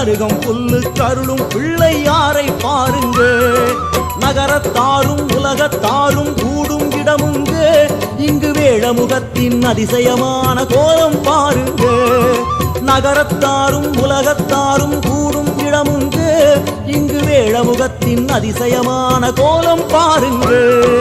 அருகம் புல்லு கருளும் பிள்ளையாரை பாருங்க. நகரத்தாரும் உலகத்தாரும் கூடும் இடமுங்க. இங்கு வேழமுகத்தின் அதிசயமான கோலம் பாருங்க. நகரத்தாரும் உலகத்தாரும் கூடும் இடமுங்க. இங்கு வேழமுகத்தின் அதிசயமான கோலம் பாருங்கள்